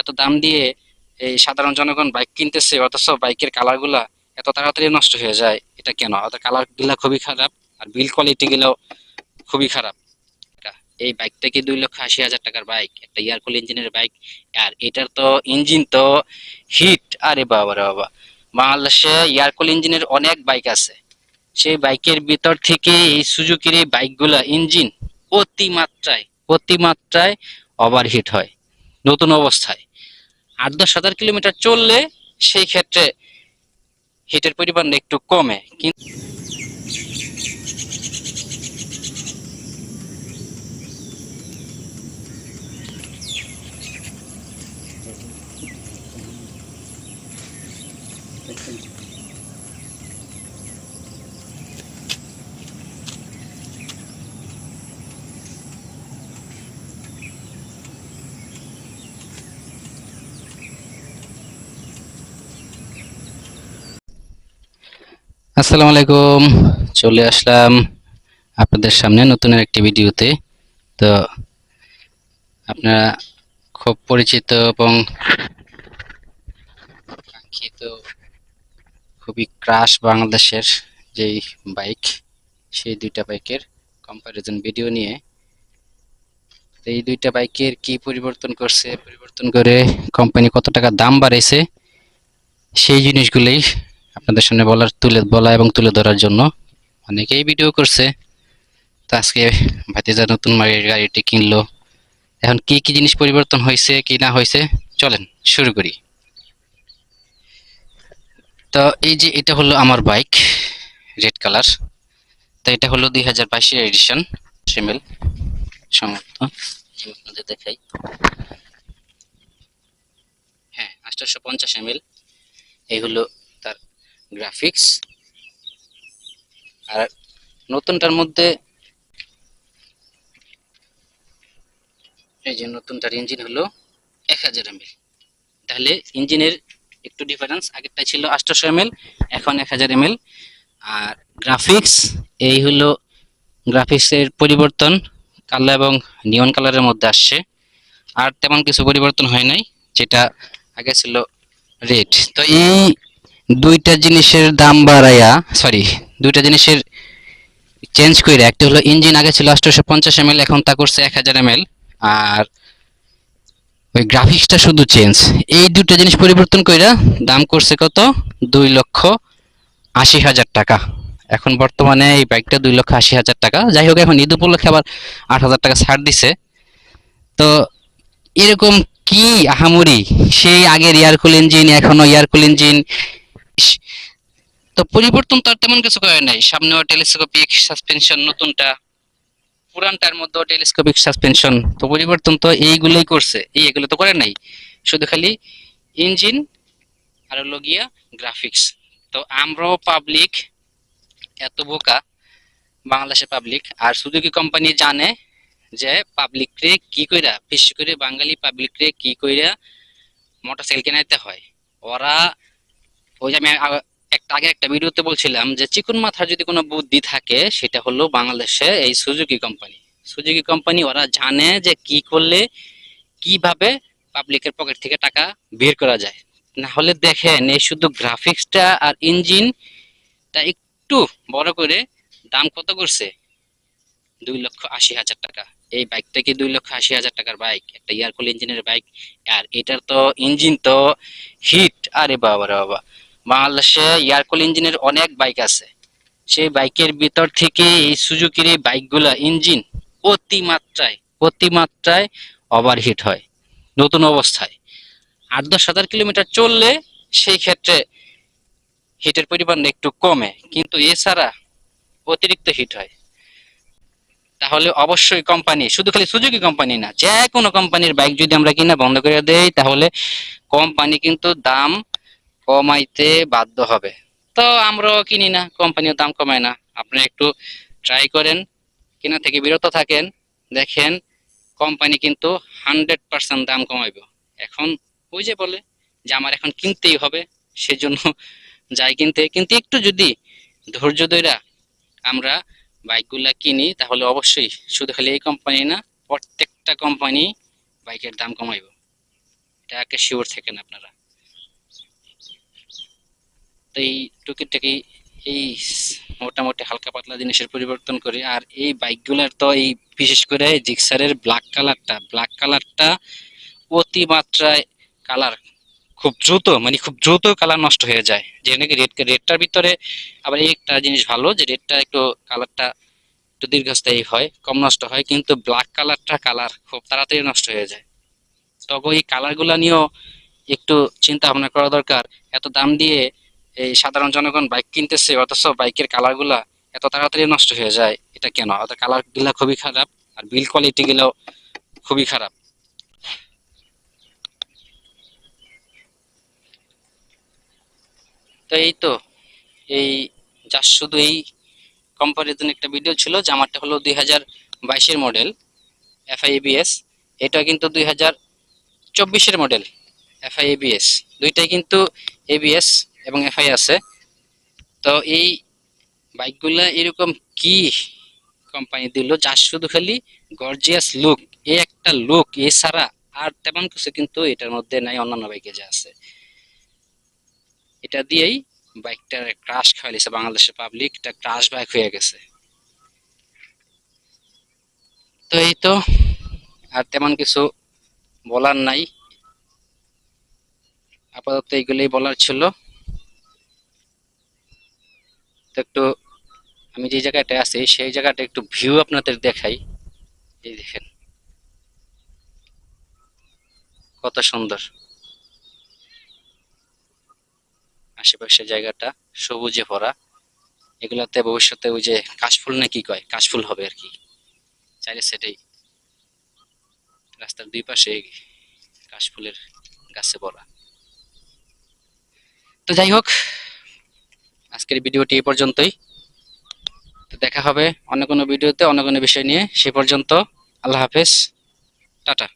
এত দাম দিয়ে এই সাধারণ জনগণ বাইক কিনতেছে, অথচ বাইকের কালারগুলা এত তাড়াতাড়ি নষ্ট হয়ে যায়, এটা কেন? অর্থাৎ কালারগুলা খুবই খারাপ আর বিল কোয়ালিটি গুলো খুবই খারাপ। এই বাইকটা কি দুই লক্ষ আশি হাজার টাকার বাইক একটা এয়ারকুল ইঞ্জিনের বাইক আর এটার তো ইঞ্জিন তো হিট আরে বাবা রে বাবা। বাংলাদেশে এয়ারকুল ইঞ্জিনের অনেক বাইক আছে। সেই বাইকের ভিতর থেকে এই সুজুকির এই বাইকগুলা ইঞ্জিন অতিমাত্রায় অতিমাত্রায় ওভারহিট হয়। নতুন অবস্থায়। আট দশ হাজার কিলোমিটার চললে সেই ক্ষেত্রে হিটের পরিমাণ একটু কমে। কিন্তু আসসালামু আলাইকুম। চলে আসলাম আপনাদের সামনে নতুন একটি ভিডিওতে। তো আপনারা খুব পরিচিত এবং কাঙ্ক্ষিত খুবই ক্রাশ বাংলাদেশের যেই বাইক, সেই দুইটা বাইকের কম্পারিজন ভিডিও নিয়ে। তো এই দুইটা বাইকের কি পরিবর্তন করছে? পরিবর্তন করে কোম্পানি কত টাকা দাম বাড়াইছে? সেই জিনিসগুলোই আপনাদের সামনে বলার, তুলে বলা এবং তুলে ধরার জন্য অনেকেই ভিডিও করছে। তো আজকে ভাতিজা নতুন গাড়িটি কিনলো। এখন কি কি জিনিস পরিবর্তন হয়েছে, কি না হয়েছে, চলেন শুরু করি। তো এই যে এটা হলো আমার বাইক রেড কালার তো এটা হলো দুই হাজার বাইশের এডিশন সিমেল সমর্থ আপনাদের দেখাই। হ্যাঁ আঠারোশো পঞ্চাশ এমএল এই হলো গ্রাফিক্স আর নতুনটার মধ্যে এই যে নতুনটার ইঞ্জিন হলো এক হাজার এমএল তাহলে ইঞ্জিনের একটু ডিফারেন্স আগেরটা ছিল আটশোশো এমএল এখন এক হাজার এমএল আর গ্রাফিক্স এই হলো গ্রাফিক্সের পরিবর্তন, কালো এবং নিয়ন কালারের মধ্যে আসছে। আর তেমন কিছু পরিবর্তন হয় নাই, যেটা আগে ছিল রেড তো এই দুইটা জিনিসের দাম বাড়াইয়া সরি দুইটা জিনিসের চেঞ্জ করে একটা হলো ইঞ্জিন আগে ছিল আঠারোশো পঞ্চাশ এমএল এখন তা করছে এক হাজার এমএল আর ওই গ্রাফিক্সটা শুধু চেঞ্জ এই দুটো জিনিস পরিবর্তন কইরা দাম করছে কত? দুই লক্ষ আশি হাজার টাকা। এখন বর্তমানে এই বাইকটা দুই লক্ষ আশি হাজার টাকা। যাই হোক, এখন ঈদ উপলক্ষে আবার আট হাজার টাকা ছাড় দিছে। তো এরকম কি আহামরি? সেই আগের এয়ারকুল ইঞ্জিন এখনও এয়ারকুল ইঞ্জিন তো পরিবর্তন তো আর তেমন কিছু করে নাই। সামনেও টেলিস্কোপিক সাসপেনশন, নতুনটা। পুরানটার মধ্যে টেলিস্কোপিক সাসপেনশন। তো পরিবর্তন তো এইগুলোই করছে। এই এগুলো তো করে নাই। শুধু খালি ইঞ্জিন আর হলো গিয়া গ্রাফিক্স। তো আমরাও পাবলিক এত বোকা, বাংলাদেশের পাবলিক আর সুজুকি কোম্পানি জানে যে পাবলিক রে কি কইরা বিশেষ করে বাঙালি পাবলিক রে কি কইরা মোটরসাইকেল কেনাইতে হয়? ওরা ওই যে আমি একটা আগে একটা ভিডিওতে বলছিলাম যে চিকুন মাথার যদি কোনো বুদ্ধি থাকে, সেটা হলো বাংলাদেশে এই সুজুকি কোম্পানি। সুজুকি কোম্পানি, ওরা জানে যে কি করলে কীভাবে পাবলিকের পকেট থেকে টাকা বের করা যায়। না হলে দেখেন, এই শুধু গ্রাফিক্সটা আর ইঞ্জিনটা একটু বড় করে দাম কত করছে? দুই লক্ষ আশি হাজার টাকা। এই বাইকটা কি দুই লক্ষ আশি হাজার টাকার বাইক একটা এয়ারকুল ইঞ্জিনের বাইক আর এটার তো ইঞ্জিন তো হিট আরে বাবা বাবা। বাংলাদেশে এয়ারকুল ইঞ্জিনের অনেক বাইক আছে। সেই বাইকের ভিতর থেকে এই সুজুকির এই বাইকগুলা ইঞ্জিন অতিমাত্রায় অতিমাত্রায় ওভারহিট হয়, নতুন অবস্থায়। আট দশ হাজার কিলোমিটার চললে সেই ক্ষেত্রে হিটের পরিমাণ একটু কমে, কিন্তু এছাড়া অতিরিক্ত হিট হয়। তাহলে অবশ্যই কোম্পানি শুধু খালি সুজুকি কোম্পানি না যে কোনো কোম্পানির বাইক যদি আমরা কিনা বন্ধ করে দেই, তাহলে কোম্পানি কিন্তু দাম কমাইতে বাধ্য হবে। তো আমরাও কিনি না, কোম্পানিও দাম কমায় না। আপনি একটু ট্রাই করেন, কেনা থেকে বিরত থাকেন, দেখেন কোম্পানি কিন্তু হান্ড্রেড পার্সেন্ট দাম কমাইবে। এখন ওই যে বলে যে আমার এখন কিনতেই হবে, সেজন্য যাই কিনতে। কিন্তু একটু যদি ধৈর্য ধইরা আমরা বাইকগুলা কিনি, তাহলে অবশ্যই শুধু খালি এই কোম্পানি না, প্রত্যেকটা কোম্পানি বাইকের দাম কমাইব। এটা এটা একে শিওর থাকেন আপনারা। এই টুকিটাকি এই মোটামুটি হালকা পাতলা জিনিসের পরিবর্তন করি, আর এই বাইকগুলোর তো এই বিশেষ করে জিক্সারের ব্ল্যাক কালারটা ব্ল্যাক কালারটা অতিমাত্রায় কালার খুব দ্রুত মানে খুব দ্রুত কালার নষ্ট হয়ে যায়। যে নাকি রেড রেডটার ভিতরে আবার এই একটা জিনিস ভালো যে রেডটা একটু কালারটা একটু দীর্ঘস্থায়ী হয়, কম নষ্ট হয়, কিন্তু ব্ল্যাক কালারটা কালার খুব তাড়াতাড়ি নষ্ট হয়ে যায়। তবে এই কালারগুলো নিয়েও একটু চিন্তা ভাবনা করা দরকার। এত দাম দিয়ে এই সাধারণ জনগণ বাইক কিনতেছে, অথচ বাইকের কালারগুলা এত তাড়াতাড়ি নষ্ট হয়ে যায়, এটা কেন? অর্থাৎ কালারগুলা খুবই খারাপ, আর বিল কোয়ালিটি গুলো খুবই খারাপ। তো এই তো, এই যার শুধু এই কম্পারিজন একটা ভিডিও ছিল, যে আমারটা হলো দুই হাজার বাইশের মডেল এফআইএবিএস এটা কিন্তু দুই হাজার চব্বিশের মডেল এফআইএবিএস দুইটাই কিন্তু এবিএস এবং এফআই আছে। তো এই বাইকগুলা এরকম কি কোম্পানি দিল? যার শুধু খালি গর্জিয়াস লুক এই একটা লুক এছাড়া আর তেমন কিছু কিন্তু এটার মধ্যে নাই, অন্যান্য বাইকে যা আছে। এটা দিয়েই বাইকটার ক্রাশ খাওয়া খাওয়াইছে বাংলাদেশের পাবলিক এটা ক্রাশ বাইক হয়ে গেছে। তো এই তো, আর তেমন কিছু বলার নাই। আপাতত এইগুলোই বলার ছিল। তো একটু আমি যে জায়গাটা আছি, সেই জায়গাটা একটু ভিউ আপনাদের দেখাই। এই দেখেন। কত সুন্দর। আশেপাশে জায়গাটা সবুজে ভরা। এগুলাতে ভবিষ্যতে ওই যে কাশফুল না কি কয়? কাশফুল হবে আর কি। চাইলে সেটাই রাস্তার দুই পাশে কাশফুলের গাছে ভরা। তো যাই হোক আজকের ভিডিওটি এই পর্যন্তই। তো দেখা হবে অন্য কোনো ভিডিওতে, অন্য কোনো বিষয় নিয়ে। সে পর্যন্ত আল্লাহ হাফেজ। টাটা।